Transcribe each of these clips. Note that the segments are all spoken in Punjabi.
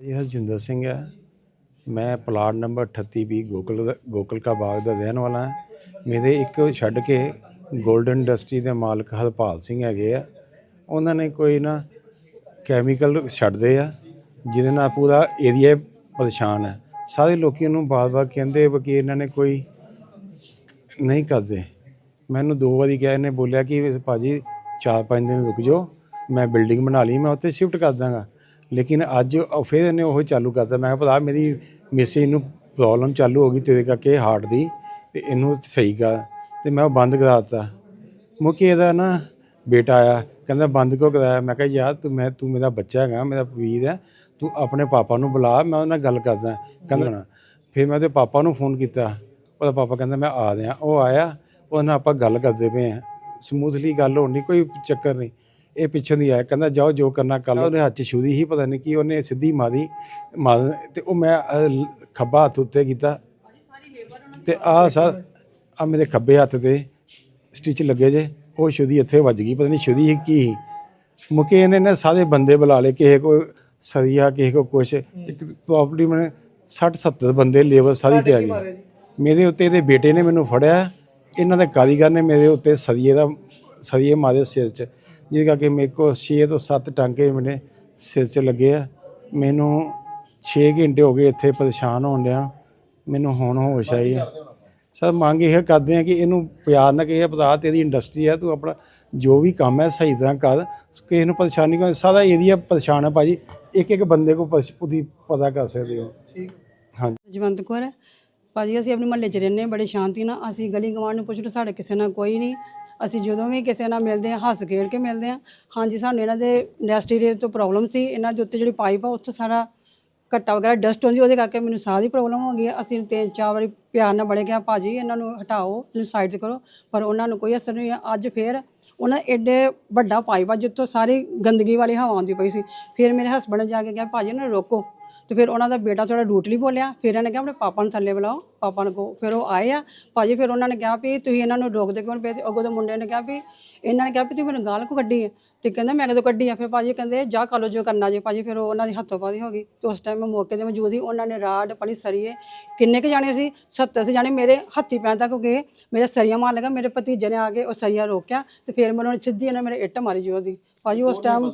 ਜੀ ਹਰਜਿੰਦਰ ਸਿੰਘ ਹੈ। ਮੈਂ ਪਲਾਟ ਨੰਬਰ 38 ਵੀ ਗੋਕਲ ਦਾ- ਗੋਕਲ ਕਾ ਬਾਗ ਦਾ ਰਹਿਣ ਵਾਲਾ ਹਾਂ। ਮੇਰੇ ਇੱਕ ਛੱਡ ਕੇ 골ਡਨ ਇੰਡਸਟਰੀ ਦੇ ਮਾਲਕ ਹਰਪਾਲ ਸਿੰਘ ਹੈਗੇ ਆ। ਉਹਨਾਂ ਨੇ ਕੋਈ ਨਾ ਕੈਮੀਕਲ ਛੱਡਦੇ ਆ, ਜਿਹਦੇ ਨਾਲ ਪੂਰਾ ਏਰੀਆ ਪਰੇਸ਼ਾਨ ਹੈ। ਸਾਰੇ ਲੋਕੀ ਉਹਨੂੰ ਬਾਰ-ਬਾਰ ਕਹਿੰਦੇ ਵੀ ਕਿ ਇਹਨਾਂ ਨੇ ਕੋਈ ਨਹੀਂ ਕਰਦੇ। ਮੈਨੂੰ ਦੋ ਵਾਰੀ ਕਿਹਾ, ਇਹਨੇ ਬੋਲਿਆ ਕਿ ਭਾਜੀ ਚਾਰ ਪੰਜ ਦਿਨ ਰੁਕ ਜਾਓ, ਮੈਂ ਬਿਲਡਿੰਗ ਬਣਾ ਲਈ, ਮੈਂ ਉੱਥੇ ਸ਼ਿਫਟ ਕਰ ਦਾਂਗਾ। ਲੇਕਿਨ ਅੱਜ ਉਹ ਫਿਰ ਇਹਨੇ ਉਹ ਚਾਲੂ ਕਰਤਾ। ਮੈਂ ਭਰਾ ਮੇਰੀ ਮਿਸੇ ਨੂੰ ਪ੍ਰੋਬਲਮ ਚਾਲੂ ਹੋ ਗਈ ਤੇਰੇ ਕਰਕੇ ਹਾਰਟ ਦੀ ਤੇ ਇਹਨੂੰ ਸਹੀ ਕਰ। ਤੇ ਮੈਂ ਉਹ ਬੰਦ ਕਰਾ ਦਿੱਤਾ। ਮੁਕੀ ਇਹਦਾ ਨਾ ਬੇਟਾ ਆਇਆ ਕਹਿੰਦਾ ਬੰਦ ਕਿਉਂ ਕਰਾਇਆ? ਮੈਂ ਕਿਹਾ ਯਾਰ ਤੂੰ ਮੈਂ ਤੂੰ ਮੇਰਾ ਬੱਚਾ ਹੈਗਾ ਮੇਰਾ ਵੀਰ ਹੈ ਤੂੰ ਆਪਣੇ ਪਾਪਾ ਨੂੰ ਬੁਲਾ ਮੈਂ ਉਹਨਾਂ ਨਾਲ ਗੱਲ ਕਰਦਾ। ਕਹਿੰਦਾ। ਫਿਰ ਮੈਂ ਉਹਦੇ ਪਾਪਾ ਨੂੰ ਫੋਨ ਕੀਤਾ। ਉਹਦਾ ਪਾਪਾ ਕਹਿੰਦਾ ਮੈਂ ਆ ਰਿਹਾ। ਉਹ ਆਇਆ ਉਹਦੇ ਨਾਲ ਆਪਾਂ ਗੱਲ ਕਰਦੇ ਪਏ ਆ ਸਮੂਥਲੀ ਗੱਲ ਹੋਣੀ ਕੋਈ ਚੱਕਰ ਨਹੀਂ। ਇਹ ਪਿੱਛੋਂ ਦੀ ਆਇਆ ਕਹਿੰਦਾ ਜਾਓ ਜੋ ਕਰਨਾ ਕਰ ਲਓ। ਉਹਦੇ ਹੱਥ 'ਚ ਛੁਰੀ ਹੀ ਪਤਾ ਨਹੀਂ ਕੀ ਉਹਨੇ ਸਿੱਧੀ ਮਾਰੀ ਮਾਰ ਤੇ ਉਹ ਮੈਂ ਅਹ, ਖੱਬਾ ਹੱਥ ਉੱਤੇ ਕੀਤਾ। ਤੇ ਆ ਸਰ ਆ ਮੇਰੇ ਖੱਬੇ ਹੱਥ ਤੇ ਸਟਿਚ ਲੱਗੇ ਜੇ ਉਹ ਛੁਰੀ ਇੱਥੇ ਵੱਜ ਗਈ ਪਤਾ ਨਹੀਂ ਛੁਰੀ ਕੀ ਸੀ। ਮੁਕੇ ਇਹਨੇ ਨੇ ਸਾਰੇ ਬੰਦੇ ਬੁਲਾ ਲਏ ਕਿਸੇ ਕੋ ਸਰੀਆ ਕਿਸੇ ਕੋ ਕੁਛ। ਇੱਕ ਪ੍ਰੋਪਰਟੀ ਮੈਂ 60 70 ਬੰਦੇ ਲੇਬਰ ਸਾਰੀ ਪਿਆ ਗਈ ਮੇਰੇ ਉੱਤੇ ਇਹਦੇ ਬੇਟੇ ਨੇ ਮੈਨੂੰ ਫੜਿਆ ਇਹਨਾਂ ਦੇ ਕਾਰੀਗਰ ਨੇ ਮੇਰੇ ਉੱਤੇ ਸਰੀਏ ਦਾ ਸਰੀਏ ਮਾਰੇ ਸਿਰ 'ਚ। ਜਿਹਦੇ ਕਰਕੇ ਮੇਰੇ ਕੋਲ 6 ਤੋਂ 7 ਟਾਂਕੇ ਮੇਰੇ ਸਿਰ 'ਚ ਲੱਗੇ ਆ। ਮੈਨੂੰ 6 ਘੰਟੇ ਹੋ ਗਏ ਇੱਥੇ ਪਰੇਸ਼ਾਨ ਹੋਣ ਡਿਆ। ਮੈਨੂੰ ਹੁਣ ਹੋਸ਼ ਆਈ ਹੈ ਸਰ, ਮੰਗ ਇਹ ਕਰਦੇ ਆ ਕਿ ਇਹਨੂੰ ਪਿਆਰ ਨਾਲ ਕਹੇ ਭਰਾ ਤੇਰੀ ਇੰਡਸਟਰੀ ਹੈ ਤੂੰ ਆਪਣਾ ਜੋ ਵੀ ਕੰਮ ਹੈ ਸਹੀ ਤਰ੍ਹਾਂ ਕਰ। ਕਿਸੇ ਨੂੰ ਪਰੇਸ਼ਾਨੀ ਕੋਈ ਸਾਰਾ ਏਰੀਆ ਪਰੇਸ਼ਾਨ ਹੈ ਭਾਜੀ। ਇੱਕ ਇੱਕ ਬੰਦੇ ਕੋ ਪਸ- ਪਤਾ ਕਰ ਸਕਦੇ ਹੋ। ਹਾਂਜੀ। ਜਵੰਤ ਕੌਰ ਭਾਜੀ, ਅਸੀਂ ਆਪਣੇ ਮਹੱਲੇ 'ਚ ਰਹਿੰਦੇ ਹਾਂ, ਬੜੇ ਸ਼ਾਂਤੀ ਨਾਲ। ਅਸੀਂ ਗਲੀ ਗਵਾਂਢ ਨੂੰ ਪੁੱਛ ਲਓ, ਸਾਡੇ ਕਿਸੇ ਨਾਲ ਕੋਈ ਨਹੀਂ। ਅਸੀਂ ਜਦੋਂ ਵੀ ਕਿਸੇ ਨਾਲ ਮਿਲਦੇ ਹਾਂ, ਹੱਸ ਖੇਡ ਕੇ ਮਿਲਦੇ ਹਾਂ। ਹਾਂਜੀ, ਸਾਨੂੰ ਇਹਨਾਂ ਦੇ ਇੰਡਸਟਰੀ ਦੇ ਤੋਂ ਪ੍ਰੋਬਲਮ ਸੀ। ਇਹਨਾਂ ਦੇ ਉੱਤੇ ਜਿਹੜੀ ਪਾਈਪ ਆ, ਉੱਥੋਂ ਸਾਰਾ ਘੱਟਾ ਵਗੈਰਾ ਡਸਟ ਹੁੰਦੀ, ਉਹਦੇ ਕਰਕੇ ਮੈਨੂੰ ਸਾਹ ਦੀ ਪ੍ਰੋਬਲਮ ਹੋ ਗਈ ਹੈ। ਅਸੀਂ ਤਿੰਨ ਚਾਰ ਵਾਰੀ ਪਿਆਰ ਨਾਲ ਬੜੇ ਗਿਆ ਭਾਜੀ, ਇਹਨਾਂ ਨੂੰ ਹਟਾਓ, ਇਹਨੂੰ ਸਾਈਡ ਤੇ ਕਰੋ। ਪਰ ਉਹਨਾਂ ਨੂੰ ਕੋਈ ਅਸਰ ਨਹੀਂ ਹੋਇਆ। ਅੱਜ ਫੇਰ ਉਹਨਾਂ ਐਡੇ ਵੱਡਾ ਪਾਈਪ ਆ, ਜਿੱਥੋਂ ਸਾਰੀ ਗੰਦਗੀ ਵਾਲੀ ਹਵਾ ਆਉਂਦੀ ਪਈ ਸੀ। ਫਿਰ ਮੇਰੇ ਹਸਬੰਡ ਜਾ ਕੇ ਕਿਹਾ, ਭਾਜੀ, ਇਹਨਾਂ ਨੂੰ ਰੋਕੋ। ਤੇ ਫਿਰ ਉਹਨਾਂ ਦਾ ਬੇਟਾ ਥੋੜਾ ਰੂਟਲੀ ਬੋਲਿਆ ਫਿਰ ਇਹਨੇ ਕਿਹਾ ਆਪਣੇ ਪਾਪਾ ਨੂੰ ਥੱਲੇ ਬੁਲਾਓ ਪਾਪਾ ਨੂੰ ਕਹੋ ਫਿਰ ਉਹ ਆਏ ਆ ਭਾਜੀ ਫਿਰ ਉਹਨਾਂ ਨੇ ਕਿਹਾ ਵੀ ਤੁਸੀਂ ਇਹਨਾਂ ਨੂੰ ਰੋਕਦੇ ਕਿਉਂ ਨੀ ਪਏ ਅੱਗੋਂ ਦੇ ਮੁੰਡੇ ਨੇ ਕਿਹਾ ਵੀ ਇਹਨਾਂ ਨੇ ਕਿਹਾ ਵੀ ਤੁਸੀਂ ਮੈਨੂੰ ਗਾਲ ਕੋ ਕੱਢੀ ਹੈ ਤੇ ਕਹਿੰਦਾ ਮੈਂ ਕਦੋਂ ਕੱਢੀ ਆ? ਫਿਰ ਭਾਜੀ ਕਹਿੰਦੇ ਜਾ ਕਰ ਲਓ ਜੋ ਕਰਨਾ ਜੇ ਭਾਜੀ ਫਿਰ ਉਹ ਉਹਨਾਂ ਦੀ ਹੱਥੋਂ ਪਾਦੀ ਹੋ ਗਈ। ਤੇ ਉਸ ਟਾਈਮ ਮੈਂ ਮੌਕੇ ਤੇ ਮੌਜੂਦ ਸੀ ਉਹਨਾਂ ਨੇ ਰਾਡ ਪਣੀ ਸਰੀਏ ਕਿੰਨੇ ਕ ਜਾਣੇ ਸੀ? 70 ਸੀ ਜਾਣੇ ਮੇਰੇ ਹੱਥੀ ਪੈਣ ਤੱਕ ਗਏ ਮੇਰੇ ਸਰੀਆ ਮਾਰ ਲਗਾ ਮੇਰੇ ਭਤੀਜੇ ਨੇ ਆ ਕੇ ਉਹ ਸਰੀਆ ਰੋਕਿਆ ਤੇ ਫਿਰ ਮੈਂ ਉਹਨਾਂ ਨੇ ਸਿੱਧੀ ਇਹਨਾਂ ਮੇਰੇ ਇੱਟ ਮਾਰੀ ਜੋ ਦੀ ਭਾਜੀ ਉਸ ਟਾਈਮ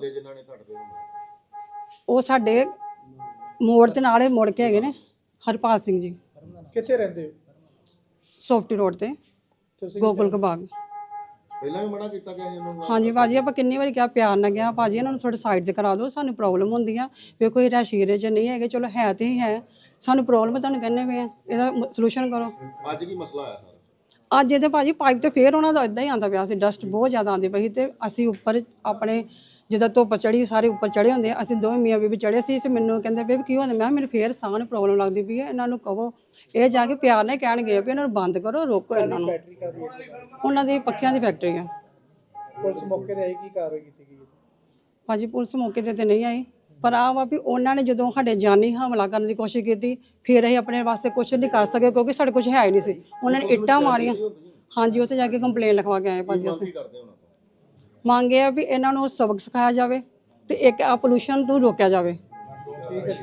ਉਹ ਸਾਡੇ ਮੋੜ ਦੇ ਨਾਲ ਮੁੜ ਕੇ ਹੈਗੇ ਨੇ ਹਰਪਾਲ ਸਿੰਘ ਜੀ। ਕਿੱਥੇ ਰਹਿੰਦੇ ਹੋ? ਸੌਫਟੀ ਰੋਡ ਤੇ ਤੁਸੀਂ ਗੋਕੁਲ ਕਬਾਗ। ਪਹਿਲਾਂ ਵੀ ਮਨਾ ਕੀਤਾ ਗਿਆ ਸੀ ਉਹਨਾਂ ਨੂੰ ਹਾਂਜੀ ਭਾਜੀ ਆਪਾਂ ਕਿੰਨੀ ਵਾਰੀ ਕਿਹਾ ਪਿਆਰ ਨਾਲ ਗਿਆ। ਭਾਜੀ ਇਹਨਾਂ ਨੂੰ ਥੋੜਾ ਸਾਈਡ ਤੇ ਕਰਾ ਦਿਓ ਸਾਨੂੰ ਪ੍ਰੋਬਲਮ ਹੁੰਦੀ ਆ ਵੀ ਕੋਈ ਰਸ਼ੀਰੇ ਚ ਨਹੀਂ ਹੈਗੇ ਚਲੋ ਹੈ ਤੇ ਹੀ ਹੈ। ਸਾਨੂੰ ਪ੍ਰੋਬਲਮ ਤੁਹਾਨੂੰ ਕਹਿੰਦੇ ਪਏ ਆ। ਇਹਦਾ ਸੋਲੂਸ਼ਨ ਕਰੋ। ਅੱਜ ਕੀ ਮਸਲਾ ਆਇਆ? ਸਾਰਾ ਅੱਜ ਇਹਦੇ ਭਾਜੀ ਪਾਈਪ ਤੇ ਫੇਰ ਉਹਨਾਂ ਦਾ ਇਦਾਂ ਹੀ ਆਂਦਾ ਪਿਆ ਸੀ ਡਸਟ ਬਹੁਤ ਜ਼ਿਆਦਾ ਆਂਦੀ ਪਈ ਤੇ ਅਸੀਂ ਉੱਪਰ ਆਪਣੇ ਜਿੱਦਾਂ ਧੁੱਪ ਚੜੀ ਸਾਰੇ ਉੱਪਰ ਚੜੇ ਹੁੰਦੇ ਆ ਅਸੀਂ ਦੋਵੇਂ ਮੀਆਂ ਬੀਬੀ ਚੜੇ ਸੀ ਤੇ ਮੈਨੂੰ ਕਹਿੰਦੇ ਵੀ ਕੀ ਹੁੰਦਾ ਮੈਂ ਕਿਹਾ ਮੈਨੂੰ ਫੇਰ ਸਾਹ ਨੂੰ ਪ੍ਰੋਬਲਮ ਲੱਗਦੀ ਪਈ ਹੈ ਇਹਨਾਂ ਨੂੰ ਕਹੋ ਇਹ ਜਾ ਕੇ ਪਿਆਰ ਨਾਲ ਕਹਿਣਗੇ ਵੀ ਇਹਨਾਂ ਨੂੰ ਬੰਦ ਕਰੋ ਰੋਕੋ ਇਹਨਾਂ ਨੂੰ। ਉਹਨਾਂ ਦੀ ਪੱਖਿਆਂ ਦੀ ਫੈਕਟਰੀ ਆ। ਪੁਲਿਸ ਮੌਕੇ ਤੇ ਆਈ ਕੀ ਕਾਰਵਾਈ ਕੀਤੀ ਗਈ ਹੈ? ਭਾਜੀ ਪੁਲਿਸ ਮੌਕੇ ਤੇ ਤੇ ਨਹੀਂ ਆਈ। ਪਰ ਆ ਵਾ ਵੀ ਉਹਨਾਂ ਨੇ ਜਦੋਂ ਸਾਡੇ ਜਾਨੀ ਹਮਲਾ ਕਰਨ ਦੀ ਕੋਸ਼ਿਸ਼ ਕੀਤੀ ਫਿਰ ਅਸੀਂ ਆਪਣੇ ਵਾਸਤੇ ਕੁਝ ਨਹੀਂ ਕਰ ਸਕੇ ਕਿਉਂਕਿ ਸਾਡੇ ਕੁਝ ਹੈ ਹੀ ਨਹੀਂ ਸੀ। ਉਹਨਾਂ ਨੇ ਇੱਟਾਂ ਮਾਰੀਆਂ। ਹਾਂਜੀ ਉੱਥੇ ਜਾ ਕੇ ਕੰਪਲੇਨ ਲਿਖਵਾ ਕੇ ਆਏ ਭਾਜੀ ਅਸੀਂ। ਮੰਗੇ ਆ ਵੀ ਇਹਨਾਂ ਨੂੰ ਸਬਕ ਸਿਖਾਇਆ ਜਾਵੇ ਤੇ ਇੱਕ ਆ ਪੋਲੂਸ਼ਨ ਤੋਂ ਰੋਕਿਆ ਜਾਵੇ।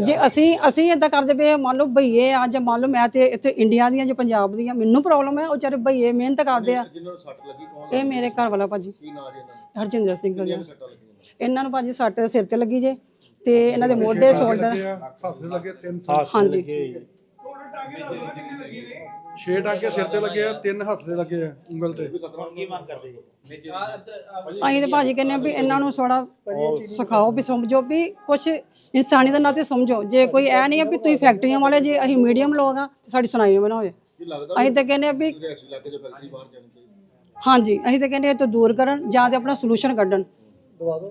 ਜੇ ਅਸੀਂ ਅਸੀਂ ਇਦਾਂ ਕਰਦੇ ਪਏ ਮੰਨ ਲਓ ਭਈਏ ਆ ਜਾਂ ਮੰਨ ਲਓ ਮੈਂ ਤੇ ਇੱਥੇ ਇੰਡੀਆ ਦੀਆਂ ਜਾਂ ਪੰਜਾਬ ਦੀਆਂ ਮੈਨੂੰ ਪ੍ਰੋਬਲਮ ਹੈ ਉਹ ਚਾਰੇ ਭਈਏ ਮਿਹਨਤ ਕਰਦੇ ਆ। ਨੂੰ ਇਹ ਮੇਰੇ ਘਰ ਵਾਲਾ ਭਾਜੀ ਨਾਂ ਜੀ ਨੂੰ ਹਰਜਿੰਦਰ ਸਿੰਘ ਲੱਗੀਆਂ? ਇਹਨਾਂ ਨੂੰ ਭਾਜੀ ਸੱਟ ਸਿਰ ਤੇ ਲੱਗੀ ਜੇ। ਤੇ ਇਹਨਾਂ ਦੇ ਮੋਢੇ ਸ਼ੋਲਡਰ ਹੱਥ ਲੱਗੇ ਤਿੰਨ ਹਾਂਜੀ। ਛੇ ਟਾਂਕੇ ਸਿਰ ਤੇ ਲੱਗੇ ਆ ਤਿੰਨ ਹੱਥ ਦੇ ਲੱਗੇ ਆ ਉਂਗਲ ਤੇ। ਅਸੀਂ ਤੇ ਭਾਜੀ ਕਹਿੰਦੇ ਆ ਵੀ ਇਹਨਾਂ ਨੂੰ ਥੋੜਾ ਸਿਖਾਓ ਵੀ ਸਮਝੋ ਵੀ ਕੁਝ ਇਨਸਾਨੀ ਦਾ ਨਾਤੇ ਸਮਝੋ। ਜੇ ਕੋਈ ਐ ਨਹੀਂ ਆ ਵੀ ਤੁਸੀਂ ਫੈਕਟਰੀਆਂ ਵਾਲੇ ਜੇ ਅਸੀਂ ਮੀਡੀਅਮ ਲੋਕ ਆ ਤੇ ਸਾਡੀ ਸੁਣਾਈ ਨਾ ਹੋਵੇ। ਅਸੀਂ ਤਾਂ ਕਹਿੰਦੇ ਆ ਵੀ ਰਿਹਾਇਸ਼ੀ ਇਲਾਕੇ 'ਚ ਫੈਕਟਰੀ ਬਾਹਰ ਜਾਣੀ ਚਾਹੀਦੀ ਹਾਂਜੀ ਅਸੀਂ ਤਾਂ ਕਹਿੰਦੇ ਇਹ ਤੋਂ ਦੂਰ ਕਰਨ ਜਾਂ ਤੇ ਆਪਣਾ ਸੋਲੂਸ਼ਨ ਕੱਢਣ।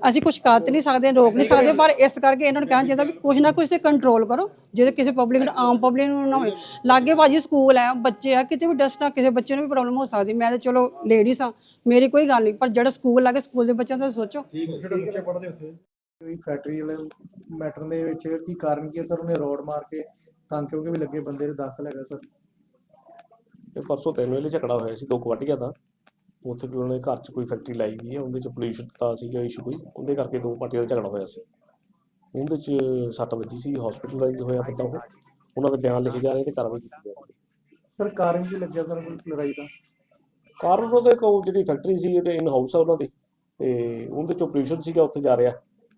ਅਸੀਂ ਕੁਝ ਕਰ ਤੇ ਨਹੀਂ ਸਕਦੇ ਰੋਕ ਨਹੀਂ ਸਕਦੇ ਪਰ ਇਸ ਕਰਕੇ ਇਹਨਾਂ ਨੂੰ ਕਹਿਣਾ ਚਾਹੀਦਾ ਵੀ ਕੁਝ ਨਾ ਕੁਝ ਤੇ ਕੰਟਰੋਲ ਕਰੋ। ਜਿਹਦੇ ਕਿਸੇ ਪਬਲਿਕ ਨੂੰ ਆਮ ਪਬਲਿਕ ਨੂੰ ਨਾ ਹੋਵੇ ਲਾਗੇ ਬਾਜੀ ਸਕੂਲ ਹੈ ਬੱਚੇ ਆ ਕਿਤੇ ਵੀ ਡਸਟ ਆ ਕਿਸੇ ਬੱਚੇ ਨੂੰ ਵੀ ਪ੍ਰੋਬਲਮ ਹੋ ਸਕਦੀ। ਮੈਂ ਤਾਂ ਚਲੋ ਲੇਡੀਜ਼ ਆ ਮੇਰੀ ਕੋਈ ਗੱਲ ਨਹੀਂ ਪਰ ਜਿਹੜਾ ਸਕੂਲ ਲਾਗੇ ਸਕੂਲ ਦੇ ਬੱਚਿਆਂ ਦਾ ਸੋਚੋ। ਜਿਹੜੇ ਬੱਚੇ ਪੜ੍ਹਦੇ ਉੱਥੇ। ਕੋਈ ਫੈਕਟਰੀ ਵਾਲੇ ਮੈਟਰ ਦੇ ਵਿੱਚ ਕੀ ਕਾਰਨ ਕੀ ਹੈ? ਸਰ ਉਹਨੇ ਰੋਡ ਮਾਰ ਕੇ ਤਾਂ ਕਿਉਂਕਿ ਵੀ ਲੱਗੇ ਬੰਦੇ ਦੇ ਦਾਖਲ ਹੈਗਾ ਸਰ। ਇਹ ਪਰਸੋਂ ਤਿੰਨ ਵੇਲੇ ਝਗੜਾ ਹੋਇਆ ਸੀ ਦੋ ਕੁਆਟੀਆਂ ਦਾ ਉੱਥੇ ਕੋਈ ਉਹਨੇ ਘਰ 'ਚ ਕੋਈ ਫੈਕਟਰੀ ਲਾਈ ਗਈ ਹੈ ਉਹਦੇ 'ਚ ਪੋਲਿਊਸ਼ਨ ਦਾ ਸੀਗਾ ਇਸ਼ੂ ਕੋਈ ਉਹਦੇ ਕਰਕੇ ਦੋ ਪਾਰਟੀਆਂ ਦਾ ਝਗੜਾ ਹੋਇਆ ਸੀ। ਉਹਦੇ 'ਚ ਸੱਟ ਵੱਜੀ ਸੀ ਹਸਪੀਟਲਾਈਜ਼ ਹੋਇਆ ਬੰਦਾ ਉਹ। ਉਹਨਾਂ ਦੇ ਬਿਆਨ ਲਿਖੇ ਜਾ ਰਹੇ ਤੇ ਕਾਰਵਾਈ ਕੀਤੀ ਜਾ ਰਹੀ ਸਰ ਕਾਰਨ ਕੀ ਲੱਗਿਆ ਸਰ ਲੜਾਈ ਦਾ? ਕਾਰਨ ਉਹਨਾਂ ਦੇ ਕੋਲ ਜਿਹੜੀ ਫੈਕਟਰੀ ਸੀ ਜਿਹੜੇ ਇਨ ਹਾਊਸ ਆ ਉਹਨਾਂ ਦੀ ਤੇ ਉਹਦੇ ਚੋਂ ਪੋਲੂਸ਼ਨ ਸੀਗਾ ਉੱਥੇ ਜਾ ਰਿਹਾ।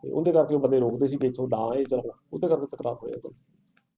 ਤੇ ਉਹਦੇ ਕਰਕੇ ਬੰਦੇ ਰੋਕਦੇ ਸੀ ਕਿ ਇੱਥੋਂ ਨਾ ਇਹ ਚੱਲਣਾ ਉਹਦੇ ਕਰਕੇ ਤਕਰਾਰ ਹੋਇਆ।